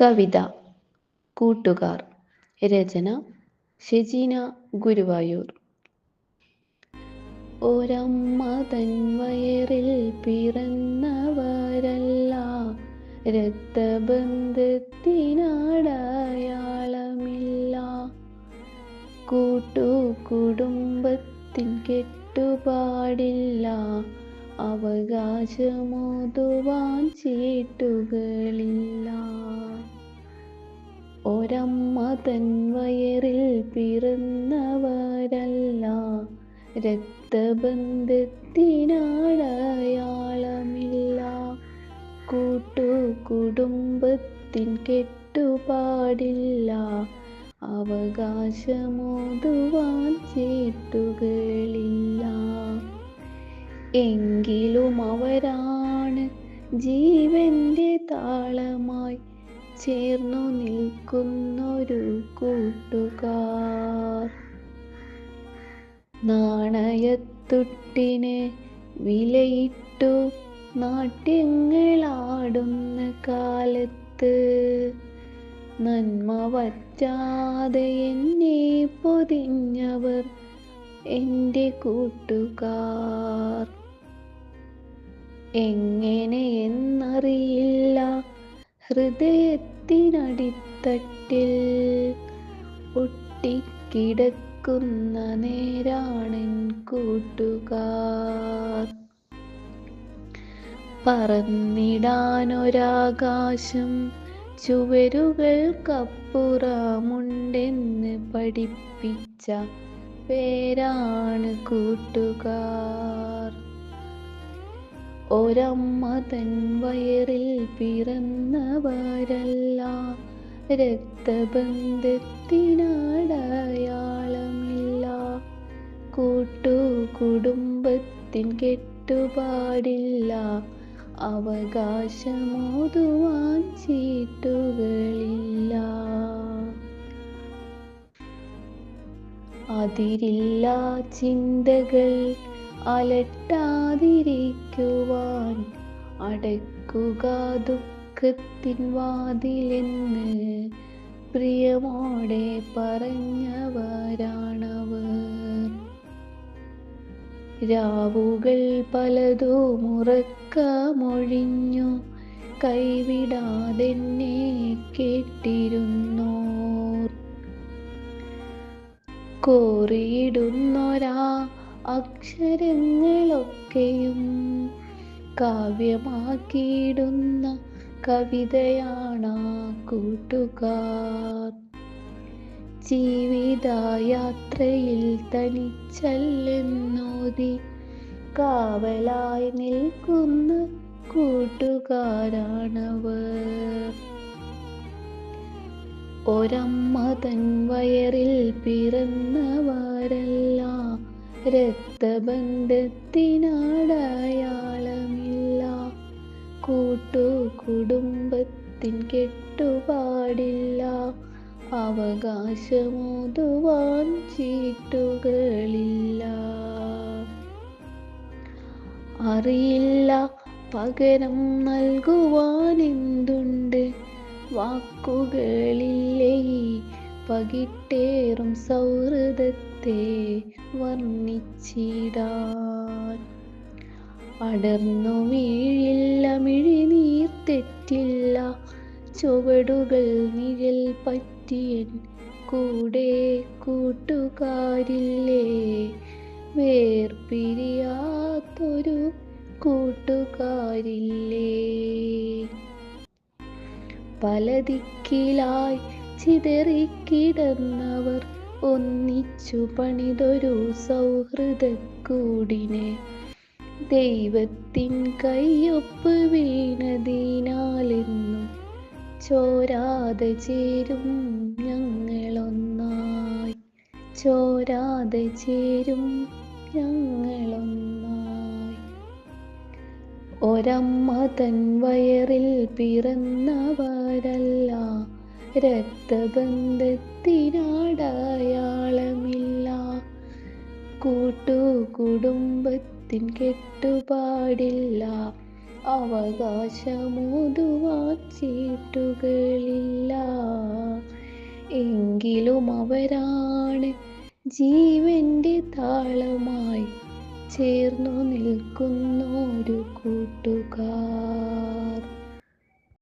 കവിത കൂട്ടുകാർ രചന ഷെജീന ഗുരുവായൂർ. ഒരമ്മ തൻ വയറിൽ പിറന്നവരല്ല രക്തബന്ധത്തിനടയാളമില്ല. കൂട്ടു കുടുംബത്തിൻ കെട്ടുപാടില്ല അവകാശമോതുവാൻ ചീട്ടുകളില്ല. ഒരമ്മ തൻ വയറിൽ പിറന്നവരല്ല. രക്തബന്ധത്തിനാളയാളമില്ല. കൂട്ടു കുടുംബത്തിൻ കെട്ടുപാടില്ല. അവകാശമോതുവാൻ ചീട്ടുകളില്ല. എങ്കിലും അവരാണ് ജീവന്റെ താളമായി ചേർന്നു നിൽക്കുന്നൊരു കൂട്ടുകാർ. നാണയത്തുട്ടിനെ വിലയിട്ടു നാട്യങ്ങളാടുന്ന കാലത്ത് നന്മ വറ്റാതെ എന്നെ പൊതിഞ്ഞവർ എന്റെ കൂട്ടുകാർ. എങ്ങനെയെന്നറിയില്ല ഹൃദയത്തിനടിത്തട്ടിൽ ഒട്ടിക്കിടക്കുന്ന നേരാണൻ കൂട്ടുകാർ. പറന്നിടാനൊരാകാശം ചുവരുകൾക്കപ്പുറമുണ്ടെന്ന് പഠിപ്പിച്ച പേരാണ് കൂട്ടുകാർ. ഒരമ്മ തൻ വയറിൽ പിറന്നവരല്ല രക്തബന്ധത്തിനാടയാളമില്ല. കൂട്ടു കുടുംബത്തിൻ കെട്ടുപാടില്ല അവകാശമോതുവാൻ ചീട്ടുകളില്ല. അതിരില്ല ചിന്തകൾ അലട്ടാതിരിക്കുവാൻ അടക്കുക ദുഃഖത്തിൻ വാതിലെന്ന് പ്രിയമോടെ പറഞ്ഞവരാണവർ. രാവുകൾ പലതും ഉറക്കമൊഴിഞ്ഞു കൈവിടാതെന്നെ കേട്ടിരുന്നോർ. കോറിയിടുന്നൊരാ അക്ഷരങ്ങളൊക്കെയും കാവ്യമാക്കിയിടുന്ന കവിതയാണ് കൂട്ടുകാർ. ജീവിതയാത്രയിൽ തനിച്ചല്ലെന്നോതി കാവലായി നിൽക്കുന്ന കൂട്ടുകാരാണവർ. ഒരമ്മ തൻ വയറിൽ പിറന്നവരല്ല രക്തബന്ധത്തിനടയാളമില്ല. കൂട്ടു കുടുംബത്തിൻ കെട്ടുപാടില്ല. അവകാശമോതുവാൻ ചീട്ടുകളില്ല. അറിയില്ല പകരം നൽകുവാൻ എന്തുണ്ട്? വാക്കുകളില്ലേ പകിട്ടേറും സൗഹൃദത്തെ വർണിച്ചിടാൻ. അടർന്നു വീഴില്ല മിഴിനീർ തെറ്റില്ല ചുവടുകൾ നിഴൽ പറ്റിയൻ കൂടെ കൂട്ടുകാരില്ലേ? വേർപിരിയാത്തൊരു കൂട്ടുകാരില്ലേ? പല ദിക്കിലായി ചിതറിക്കിടന്നവർ ഒന്നിച്ചു പണിതൊരു സൗഹൃദക്കൂടിനെ. ദൈവത്തിൻ കൈയൊപ്പ് വീണതിനാലെന്നും ചോരാതെ ചേരും ഞങ്ങളൊന്നായി. ചോരാതെ ചേരും ഞങ്ങളൊന്നായി. ഒരമ്മ തൻ വയറിൽ പിറന്നവരല്ല രക്തബന്ധത്തിനടയാളമില്ല. കൂട്ടു കുടുംബത്തിൻ കെട്ടുപാടില്ല. അവകാശമോതുവാൻ ചീട്ടുകളില്ല എങ്കിലും അവരാണ് ജീവന്റെ താളമായി ചേർന്നു നിൽക്കുന്നൊരു കൂട്ടുകാർ.